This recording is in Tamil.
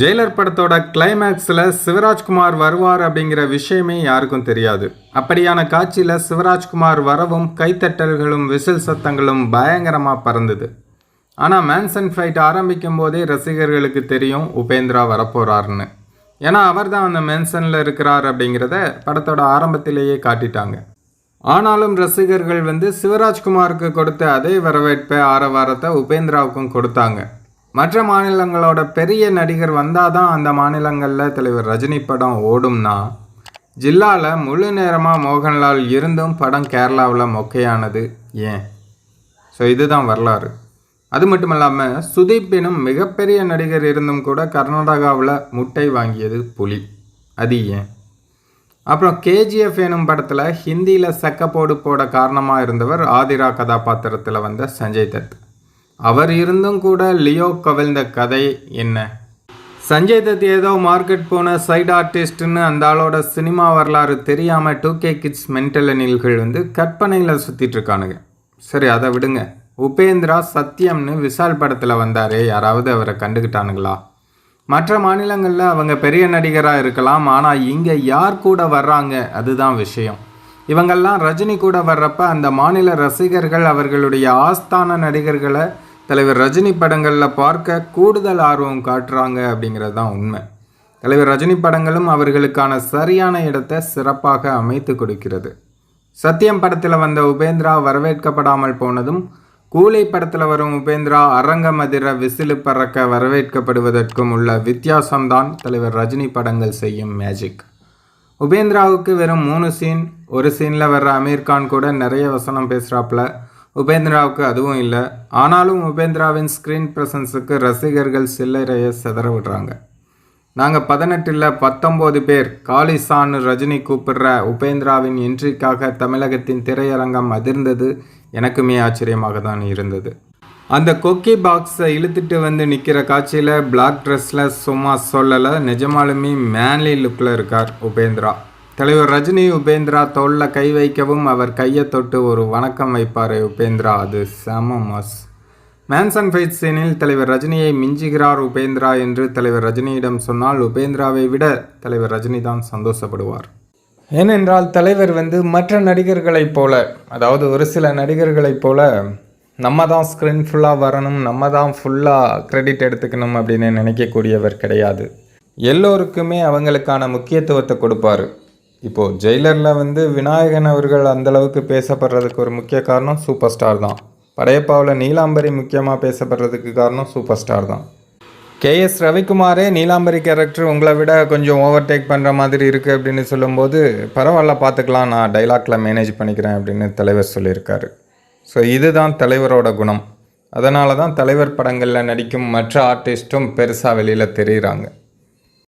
ஜெயிலர் படத்தோட கிளைமேக்ஸில் சிவராஜ்குமார் வருவார் அப்படிங்கிற விஷயமே யாருக்கும் தெரியாது. அப்படியான காட்சியில் சிவராஜ்குமார் வரவும் கைத்தட்டல்களும் விசில் சத்தங்களும் பயங்கரமாக பறந்தது. ஆனால் மேன்சன் ஃபைட் ஆரம்பிக்கும் போதே ரசிகர்களுக்கு தெரியும் உபேந்திரா வரப்போகிறாருன்னு ஏன்னா அவர் தான் அந்த மேன்சனில் இருக்கிறார் அப்படிங்கிறத படத்தோட ஆரம்பத்திலேயே காட்டிட்டாங்க. ஆனாலும் ரசிகர்கள் வந்து சிவராஜ்குமாருக்கு கொடுத்த அதே வரவேற்பை ஆரவாரத்தை உபேந்திராவுக்கும் கொடுத்தாங்க. மற்ற மாநிலங்களோட பெரிய நடிகர் வந்தால் தான் அந்த மாநிலங்களில் தலைவர் ரஜினி படம் ஓடும்னா ஜில்லாவில் முழு நேரமாக மோகன்லால் இருந்தும் படம் கேரளாவில் மொக்கையானது. ஏன்? ஸோ இதுதான் வரலாறு. அது மட்டும் இல்லாமல் சுதீப் எனும் மிகப்பெரிய நடிகர் இருந்தும் கூட கர்நாடகாவில் முட்டை வாங்கியது புலி. அது ஏன்? அப்புறம் கேஜிஎஃப் எனும் படத்தில் ஹிந்தியில் செக்கப்போடு போட காரணமாக இருந்தவர் ஆதிரா கதாபாத்திரத்தில் வந்த சஞ்சய் தத். அவர் இருந்தும் கூட லியோ கவிழ்ந்த கதை என்ன? சஞ்சய் தத் ஏதோ மார்க்கெட் போன சைடு ஆர்டிஸ்ட்னு அந்த ஆளோட சினிமா வரலாறு தெரியாமல் டூ கே கிட்ஸ் மென்டல் அணில்கள் வந்து கற்பனையில் சுற்றிட்டு இருக்கானுங்க. சரி அதை விடுங்க. உபேந்திரா சத்யம்னு விசால் படத்தில் வந்தாரே யாராவது அவரை கண்டுக்கிட்டானுங்களா மற்ற மாநிலங்களில் அவங்க பெரிய நடிகராக இருக்கலாம் ஆனால் இங்கே யார் கூட வர்றாங்க அதுதான் விஷயம். இவங்கெல்லாம் ரஜினி கூட வர்றப்ப அந்த மாநில ரசிகர்கள் அவர்களுடைய ஆஸ்தான நடிகர்களை தலைவர் ரஜினி படங்களில் பார்க்க கூடுதல் ஆர்வம் காட்டுறாங்க அப்படிங்கிறது தான் உண்மை. தலைவர் ரஜினி படங்களும் அவர்களுக்கான சரியான இடத்தை சிறப்பாக அமைத்து கொடுக்கிறது. சத்தியம் படத்தில் வந்த உபேந்திரா வரவேற்கப்படாமல் போனதும் கூலி படத்தில் வரும் உபேந்திரா அரங்கம் அதிர விசிலு பறக்க வரவேற்கப்படுவதற்கும் உள்ள வித்தியாசம்தான் தலைவர் ரஜினி படங்கள் செய்யும் மேஜிக் உபேந்திராவுக்கு வெறும் மூணு சீன் ஒரு சீனில் வர்ற அமீர்கான் கூட நிறைய வசனம் பேசுகிறாப்புல உபேந்திராவுக்கு அதுவும் இல்லை. ஆனாலும் உபேந்திராவின் ஸ்க்ரீன் ப்ரெசன்ஸுக்கு ரசிகர்கள் சில்லறையை செதற விடுறாங்க. நாங்கள் பதினெட்டில் பத்தொம்போது பேர் காலிசான்னு ரஜினி கூப்பிடுற உபேந்திராவின் என்ட்ரிக்காக தமிழகத்தின் திரையரங்கம் அதிர்ந்தது. எனக்குமே ஆச்சரியமாக தான் இருந்தது. அந்த கொக்கி பாக்ஸை இழுத்துட்டு வந்து நிற்கிற காட்சியில் பிளாக் ட்ரெஸ்ஸில் சும்மா சொல்லலை நிஜமாலுமே மேன்லி லுக்கில் இருக்கார் உபேந்திரா. தலைவர் ரஜினி உபேந்திரா தோளில் கை வைக்கவும் அவர் கையை தொட்டு ஒரு வணக்கம் வைப்பார் உபேந்திரா. அது செம மாஸ். மேன்சன் ஃபைட் சீனில் தலைவர் ரஜினியை மிஞ்சுகிறார் உபேந்திரா என்று தலைவர் ரஜினியிடம் சொன்னால் உபேந்திராவை விட தலைவர் ரஜினி தான் சந்தோஷப்படுவார். ஏனென்றால் தலைவர் வந்து மற்ற நடிகர்களைப் போல அதாவது ஒரு சில நடிகர்களைப் போல நம்ம தான் ஸ்க்ரீன் ஃபுல்லாக வரணும் நம்ம தான் ஃபுல்லாக க்ரெடிட் எடுத்துக்கணும் அப்படின்னு நினைக்கக்கூடியவர் கிடையாது. எல்லோருக்குமே அவங்களுக்கான முக்கியத்துவத்தை கொடுப்பாரு. இப்போது ஜெயிலரில் வந்து விநாயகன் அவர்கள் அந்தளவுக்கு பேசப்படுறதுக்கு ஒரு முக்கிய காரணம் சூப்பர் ஸ்டார் தான். படையப்பாவில் நீலாம்பரி முக்கியமாக பேசப்படுறதுக்கு காரணம் சூப்பர் ஸ்டார் தான். கேஎஸ் ரவிக்குமாரே நீலாம்பரி கேரக்டர் உங்களை விட கொஞ்சம் ஓவர்டேக் பண்ணுற மாதிரி இருக்குது அப்படின்னு சொல்லும்போது பரவாயில்ல பார்த்துக்கலாம் நான் டைலாக்ல மேனேஜ் பண்ணிக்கிறேன் அப்படின்னு தலைவர் சொல்லியிருக்காரு. ஸோ இதுதான் தலைவரோட குணம். அதனால தான் தலைவர் படங்களில் நடிக்கும் மற்ற ஆர்டிஸ்ட்டும் பெருசாக வெளியில் தெரிகிறாங்க